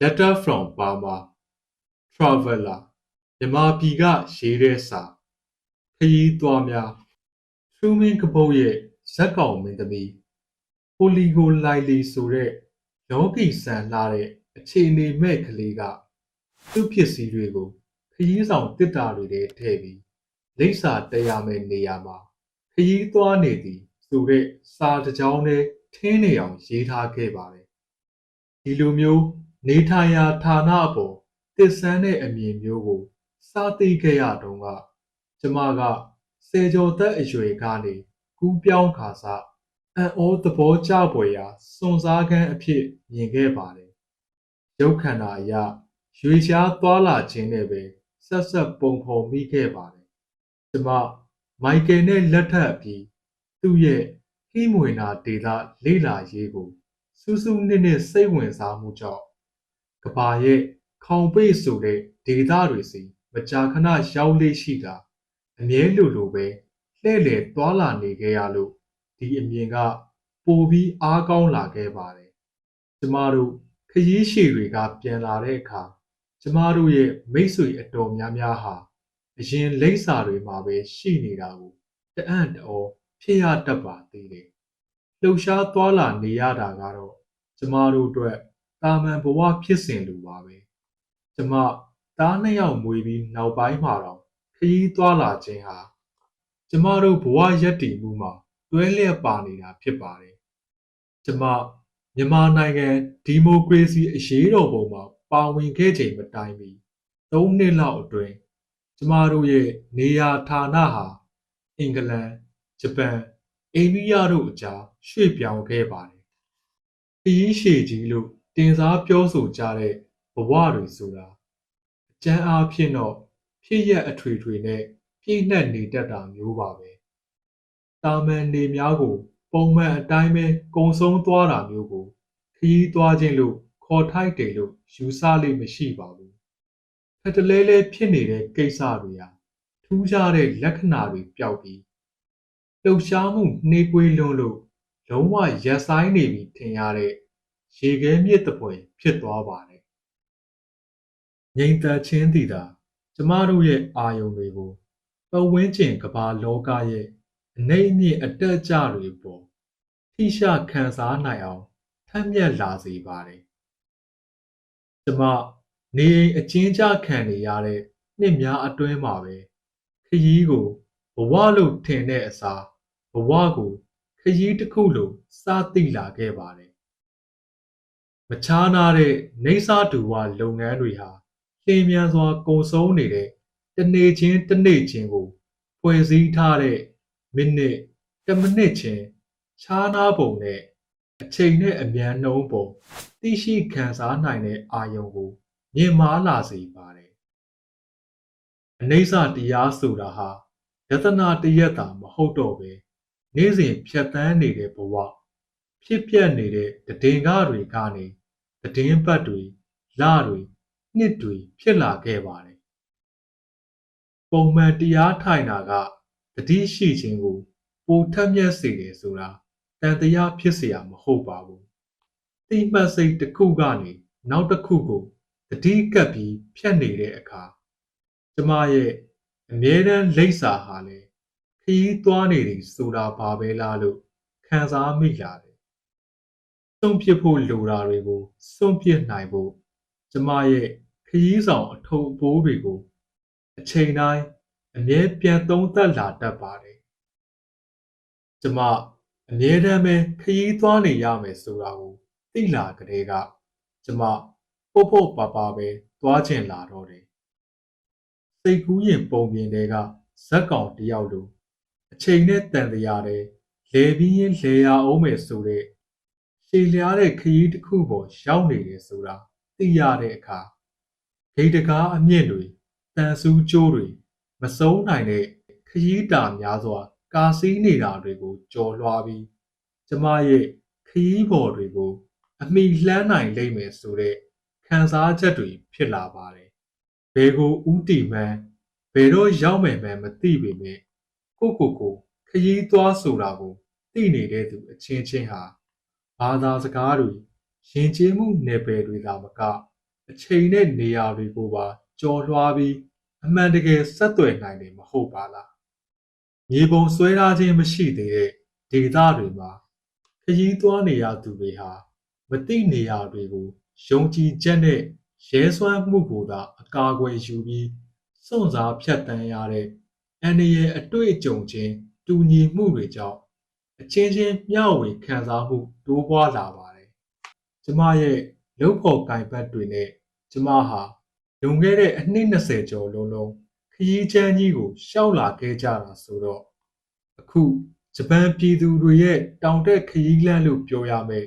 Letter from Burma Traveler မြန်မာပြည်ကရေးတဲ့စာခရီးသွားများထရူးမင်းကပုတ်ရဲ့ဇက်ကောင်မင်းသမီးပိုလီဂိုလိုက်လီဆိုတဲ့လောကီဆန်လာတဲ့အခြေအနေမဲ့ကလေးကသူ့ဖြစ်စည်းတွေကိုခရီးဆောင်တစ်တာတွေထဲထည့်ပြီးလိပ်စာတက်ရမယ့်နေရာမှာခရီးသွားနေသည်ဆိုတဲ့စာတစ်ကြောင်းနဲ့ထင်းနေအောင်ရေးထားခဲ့ပါတယ်ဒီလိုမျိုး နေထိုင်ရာဌာနအပေါ်တည်ဆန်းတဲ့အမြင်မျိုးကိုစာသိခဲ့ရတုန်းကကျမကဆယ်ကျော်သက်အရွယ်ကနေကူးပြောင်းခါစားအံ့ဩသဘောကျပွေရာစွန်စားခန်းအဖြစ်မြင်ခဲ့ပါတယ်ရုပ်ခန္ဓာအရရွေရှားသွားလာခြင်းနဲ့ပဲဆက်ဆက်ပုံဖော်မိခဲ့ပါတယ်ကျမမိုက်ကယ်နဲ့လက်ထပ်ပြီးသူ့ရဲ့ဟိမွေနာဒေတာလေ့လာရေးကိုစူးစူးနစ်နစ်စိတ်ဝင်စားမှုကြောင့်က ဘာရဲ့ခေါင်ပိတ်ဆိုတဲ့ဒေတာတွေစီမကြာခဏရောက်လေ့ရှိတာအမြဲလိုလိုပဲလှဲ့လေသွားလာနေခဲ့ရလို့ဒီအမြင်ကပိုပြီးအားကောင်းလာခဲ့ပါတယ်ကျမတို့ခရီးရှည်တွေက ပြန်လာတဲ့အခါကျမတို့ရဲ့မိတ်ဆွေအတော်များများဟာအရင်လိပ်စာတွေမှာပဲရှိနေတာကိုတအံ့တော်ဖြစ်ရတတ်ပါသေးတယ်လှုပ်ရှားသွားလာနေရတာကတော့ကျမတို့အတွက် တာမန်ဘဝဖြစ်စဉ်လိုပါပဲကျမသားနှစ်ယောက်မွေးပြီးနောက်ပိုင်းမှာတော့ခရီးသွားလာခြင်းဟာကျမတို့ဘဝရက်တည်မှုမှာတွဲလျက်ပါနေတာဖြစ်ပါတယ်ကျမမြန်မာနိုင်ငံဒီမိုကရေစီအရေးတော်ပုံမှာပါဝင်ခဲ့ချိန်မတိုင်မီ၃နှစ်လောက်အတွင်းကျမတို့ရဲ့နေရာဌာနဟာအင်္ဂလန်ဂျပန်အိန္ဒိယတို့အကြားရွှေ့ပြောင်းခဲ့ပါတယ်ခရီးရှည်ကြီးလို့ တင်စားပြောဆိုကြတဲ့ဘဝတွေဆိုတာအကျမ်းအားဖြင့်တော့ဖြစ်ရက်အထွေထွေနဲ့ပြည့်နှက်နေတတ်တာမျိုးပါပဲတာမန်နေများကို ပုံမှန်အတိုင်းပဲကုံဆုံးသွားတာမျိုးကိုခရီးသွားခြင်းလို့ခေါ်ထိုက်တယ်လို့ယူဆလိမ့်မရှိပါဘူးဖက်တလဲလဲဖြစ်နေတဲ့ကိစ္စတွေဟာထူးခြားတဲ့လက္ခဏာတွေပျောက်ပြီးလှုပ်ရှားမှုနှေးကွေးလွန်းလို့လုံးဝရက်ဆိုင်နေပြီထင်ရတဲ့ ရေခဲမြစ်တပွေဖြစ်သွားပါတယ်ငြိမ်သက်ခြင်းတည်တာကျမတို့ရဲ့အာယုံတွေကိုပဝင်းကျင်ကဘာလောကရဲ့အနေအမြင့်အတက်အကျတွေပေါ်ထိရှခံစားနိုင်အောင်ထက်မြက်လာစေပါတယ်ကျမနေအိမ်အကျဉ်းချခံနေရတဲ့နှစ်များအတွင်းမှာပဲခရီးကိုဘဝလို့ထင်တဲ့အစားဘဝကိုခရီးတစ်ခုလို့စသိလာခဲ့ပါတယ် မချားနာတဲ့နေစာတူဝလုပ်ငန်းတွေဟာလျင်မြန်စွာကုန်ဆုံးနေတဲ့တနေ့ချင်းတနေ့ချင်းကိုဖွဲ့စည်းထားတဲ့မိနစ်တစ်မိနစ်ချင်းခြားနာပုံနဲ့အချိန်နဲ့အမြန်နှုန်းပုံသိရှိခံစားနိုင်တဲ့အာယုံကိုမြင်မာလာစေပါတယ်။အနိစ္စတရားဆိုတာဟာယတနာတရက်တာမဟုတ်တော့ပဲနေ့စဉ်ဖြတ်တန်းနေတဲ့ဘဝဖြစ်ပျက်နေတဲ့တည်ငါတွေကနေ သတင်းပတ်တွေ၊လတွေ၊နှစ်တွေ ဖြစ်လာခဲ့ပါတယ်။ပုံမှန်တရားထိုင်တာက သတိရှိခြင်းကို ပိုထက်မြက်စေတယ်ဆိုတာ သံသယဖြစ်စရာ မဟုတ်ပါဘူး။သိမှတ်စိတ်တစ်ခုကနေ နောက်တစ်ခုကို သတိကပ်ပြီး ဖြတ်နေတဲ့အခါ ကျမရဲ့ အမြဲတမ်းလိပ်စာဟာလည်း ခရီးသွားနေပြီဆိုတာ ဘာပဲလားလို့ ခံစားမိလာတယ် ဆုံးဖြတ်ဖို့လိုတာတွေကိုဆုံးဖြတ်နိုင်ဖို့ကျမရဲ့ခရီးဆောင်အထုပ်အပိုးတွေကိုအချိန်တိုင်းအမြဲပြန်သုံးသပ်လာတတ်ပါတယ်။ကျမအမြဲတမ်းပဲခရီးသွားနေရမယ်ဆိုတာကိုသိလာကြတဲ့ကကျမပို့ဖို့ပါပါပဲသွားချင်လာတော့တယ်။စိတ်ကူးရင်ပုံပြင်တွေကဇက်ကောင်တယောက်လိုအချိန်နဲ့တန်တရားတဲ့လေပြီးရင်လေရအောင်မယ်ဆိုတဲ့ ရှည်လျားတဲ့ခရီးတစ်ခုပေါ်ရောက်နေတယ်ဆိုတာသိရတဲ့အခါဂိတ်တကားအမြင့်တွေတန်ဆူးကျိုးတွေမစုံနိုင်တဲ့ခရီးတာများစွာ ကာစီးနေတာတွေကိုကြော်လွှားပြီးကျမရဲ့ခရီးပေါ်တွေကိုအမိလှမ်းနိုင်လိမ့်မယ်ဆိုတဲ့ခံစားချက်တွေဖြစ်လာပါတယ်။ဘယ်ကိုဥတီမှန်းဘယ်တော့ရောက်မယ်မှန်းမသိပေမဲ့ကိုကိုကိုခရီးသွားဆိုတာကိုသိနေတဲ့သူအချင်းချင်းဟာ ဘာသာစကားတွေယဉ်ကျေးမှုနယ်ပယ်တွေသာမကအချိန်နဲ့နေရာတွေကိုပါကြော်လွှားပြီးအမှန်တကယ်ဆက်သွယ်နိုင်တယ်မဟုတ်ပါလားမြေပုံဆွဲထားခြင်းမရှိသေးတဲ့ဒေသတွေမှာခရီးသွားနေရသူတွေဟာမသိနေရာတွေကိုယုံကြည်ချက်နဲ့ရဲစွမ်းမှုကိုသာအကာအကွယ်ယူပြီးစွန့်စားဖြတ်တန်းရတဲ့အန္တရာယ်အတွေ့အကြုံချင်းတူညီမှုတွေကြောင့် အချင်းချင်းမျှဝေခံစားမှုတိုးပွားလာပါတယ်။ကျမရဲ့လုံဖို့ကင်ပတ်တွေနဲ့ကျမဟာလွန်ခဲ့တဲ့အနှစ်20ကျော်လုံးလုံးခရီးချမ်းကြီးကိုရှောက်လာခဲ့ကြတာဆိုတော့အခုဂျပန်ပြည်သူတွေရဲ့တောင်တက်ခရီးလမ်းလို့ပြောရမယ်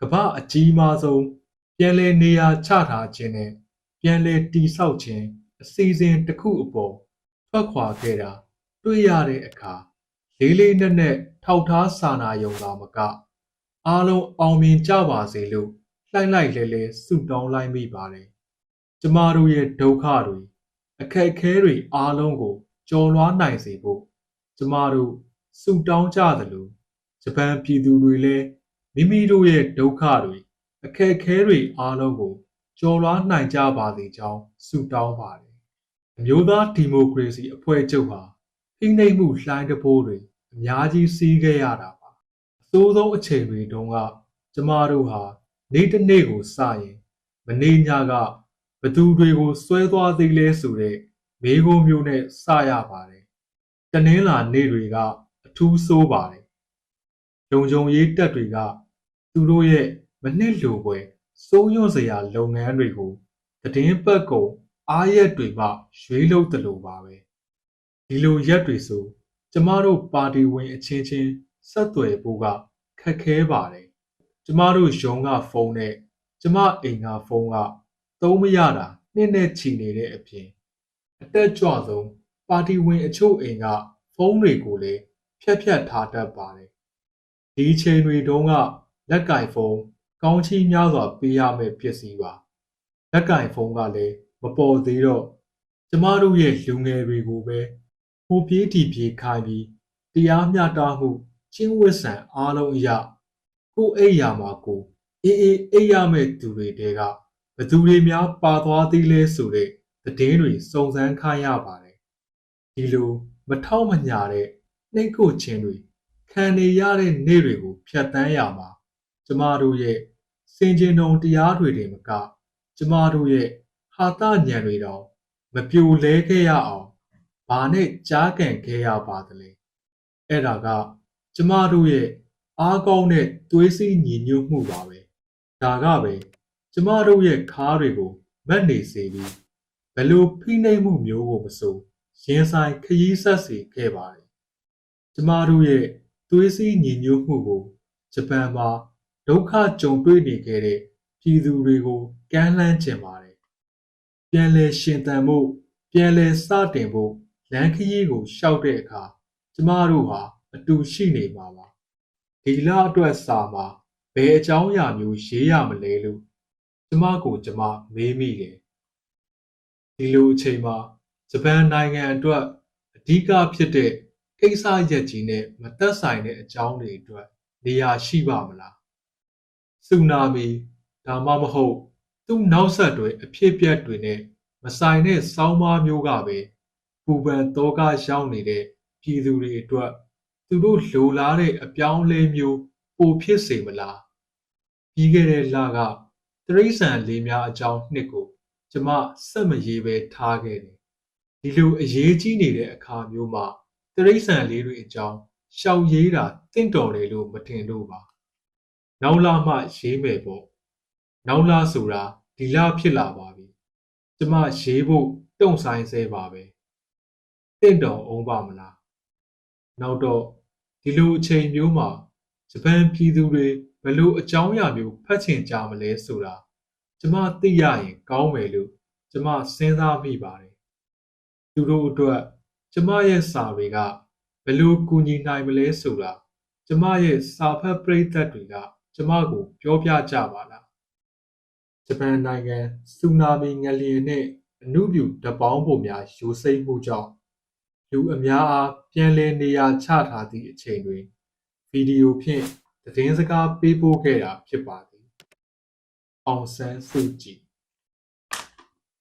ကမ္ဘာအကြီးမားဆုံးပြန်လည်နေရာချထားခြင်းနဲ့ပြန်လည်တည်ဆောက်ခြင်းအစီအစဉ်တစ်ခုအပေါ်ထွက်ခွာခဲ့တာတွေ့ရတဲ့အခါ လေးလေးနက်နက်ထောက်ထားစာနာယုံသာမက အားလုံးအောင်မြင်ကြပါစေလို့လှိုက်လိုက်လဲလဲဆုတောင်းလိုက်မိပါတယ်ကျမတို့ရဲ့ဒုက္ခတွေအခက်အခဲတွေအားလုံးကိုကျော်လွှားနိုင်စေဖို့ကျမတို့ဆုတောင်းကြသလိုဂျပန်ပြည်သူတွေလည်းမိမိတို့ရဲ့ဒုက္ခတွေအခက်အခဲတွေအားလုံးကိုကျော်လွှားနိုင်ကြပါစေကြောင်းဆုတောင်းပါတယ်အမျိုးသားဒီမိုကရေစီအဖွဲ့ချုပ်ဟာ ဖိနှိပ်မှုလှိုင်းတဘိုးတွေအများကြီးစီးခဲ့ရတာပါအဆိုးဆုံးအချိန်တွေတုန်းကကျမတို့ဟာနေ့တစ်နေ့ကိုစရင်မနေ့ညကဘသူတွေကိုဆွဲသွားသေးလဲဆိုတဲ့မေးခွန်းမျိုးနဲ့စရပါတယ်တနင်္လာနေ့တွေကအထူးဆိုးပါတယ်ဂျုံဂျုံရေးတက်တွေကသူတို့ရဲ့မနှစ်လိုပွဲစိုးရွံ့စရာလုပ်ငန်းတွေကိုတည်င်းပတ်ကုန်အားရက်တွေမှရွေးလို့တလို့ပါပဲ ဒီလိုရက်တွေဆို ကျမတို့ပါတီဝင်အချင်းချင်း ဆက်သွယ်ဖို့က ခက်ခဲပါတယ် ကျမတို့ရုံးကဖုန်းနဲ့ ကျမအိမ်ကဖုန်းက သုံးမရတာနှစ်နဲ့ချီနေတဲ့အပြင် အတက်ကြွဆုံး ပါတီဝင်အချို့အိမ်က ဖုန်းတွေကိုလည်း ဖြတ်ဖြတ်ထားတတ်ပါတယ် ဒီချိန်တွေတုန်းက လက်ကင်ဖုန်း ကောင်းချီးများစွာပေးရမယ့်ပစ္စည်းပါ လက်ကင်ဖုန်းကလည်း မပေါ်သေးတော့ ကျမတို့ရဲ့လူငယ်တွေကိုပဲ ဟိုပြေးတီပြေးခိုင်းပြီးတရားမျှတမှုချင်းဝစ်ဆန်အားလုံးအရာကိုအိယာမှာကိုအေးအေးအိပ်ရမယ့်သူတွေတဲကဘသူတွေများပါသွားသေးလဲဆိုတဲ့သတင်းတွေစုံစမ်းခိုင်းရပါတယ်ဒီလိုမထောက်မညာတဲ့နှိတ်ကိုခြင်းတွေခံနေရတဲ့နေ့တွေကိုဖျက်ဆီးရမှာကျမတို့ရဲ့စင်ကြင်တုံတရားတွေတင်မက ကျမတို့ရဲ့ဟာတညံတွေတောင်မပြိုလဲခဲ့ရအောင် ဘာနဲ့ကြားကန်ခဲ့ရပါသလဲအဲ့ဒါကကျမတို့ရဲ့အားကောင်းတဲ့သွေးစည်းညီညွတ်မှုပါပဲဒါကပဲကျမတို့ရဲ့ခါးတွေကိုမက်နေစေပြီးဘယ်လိုဖိနှိပ်မှုမျိုးကိုမဆိုရင်ဆိုင်ခရီးဆက်စေခဲ့ပါတယ်ကျမတို့ရဲ့သွေးစည်းညီညွတ်မှုကိုဂျပန်မှာဒုက္ခကြုံတွေ့နေခဲ့တဲ့ပြည်သူတွေကိုကမ်းလှမ်းခြင်းပါတယ်ပြန်လည်ရှင်သန်ဖို့ပြန်လည်စတင်ဖို့ လမ်းခရီးကိုရှောက်တဲ့အခါကျမတို့ဟာအတူရှိနေမှာပါဒီလအတွက်စာမှာဘယ်အကြောင်းအရာမျိုးရေးရမလဲလို့ကျမကိုကျမမေးမိတယ်ဒီလိုအချိန်မှာဂျပန်နိုင်ငံအတွက်အဓိကဖြစ်တဲ့ကိစ္စရက်ကြီးနဲ့မသက်ဆိုင်တဲ့အကြောင်းတွေအတွက်နေရာရှိပါမလားဆူနာမီဒါမှမဟုတ်သူ့နောက်ဆက်တွဲအဖြစ်အပျက်တွေနဲ့မဆိုင်တဲ့စောင်းမားမျိုးကပဲ ပူပန်တောကရောက်နေတဲ့ပြည်သူတွေအတွက်သူတို့လိုလားတဲ့အပြောင်းလဲမျိုးပိုဖြစ်စေမလားပြီးခဲ့တဲ့လကတရိษံလေးများအကြောင်းနှစ်ကိုကျမစက်မရေးပဲထားခဲ့တယ်ဒီလိုအရေးကြီးနေတဲ့အခါမျိုးမှာတရိษံလေးတွေအကြောင်းရှောက်ရေးတာတင့်တော်တယ်လို့မထင်လို့ပါနောက်လာမှရေးမယ်ပေါ့နောက်လာဆိုတာဒီလဖြစ်လာပါပြီကျမရေးဖို့တုံဆိုင်ဆဲပါပဲ တင့်တော်အောင်ပါမလားနောက်တော့ဒီလိုအချိန်မျိုးမှာဂျပန်ပြည်သူတွေဘယ်လိုအကြောင်းအရာမျိုးဖတ်ချင်ကြမလဲဆိုတာကျမသိရရင်ကောင်းမယ်လို့ကျမစဉ်းစားမိပါတယ်သူတို့အတွက်ကျမရဲ့စာတွေကဘယ်လိုကူညီနိုင်မလဲဆိုတာကျမရဲ့စာဖတ်ပရိသတ်တွေကကျမကို ပြောပြကြပါလားဂျပန်နိုင်ငံဆူနာမီငလျင်နဲ့အနုပြူတပေါင်းပုံများယူစိမ့်မှုကြောင့် လူအများအားပြန်လည်နေရာချထားသည့်အချိန်တွင်ဗီဒီယိုဖြင့်သတင်းစကားပေးပို့ခဲ့တာဖြစ်ပါသည်အောင်ဆန်းစုကြည်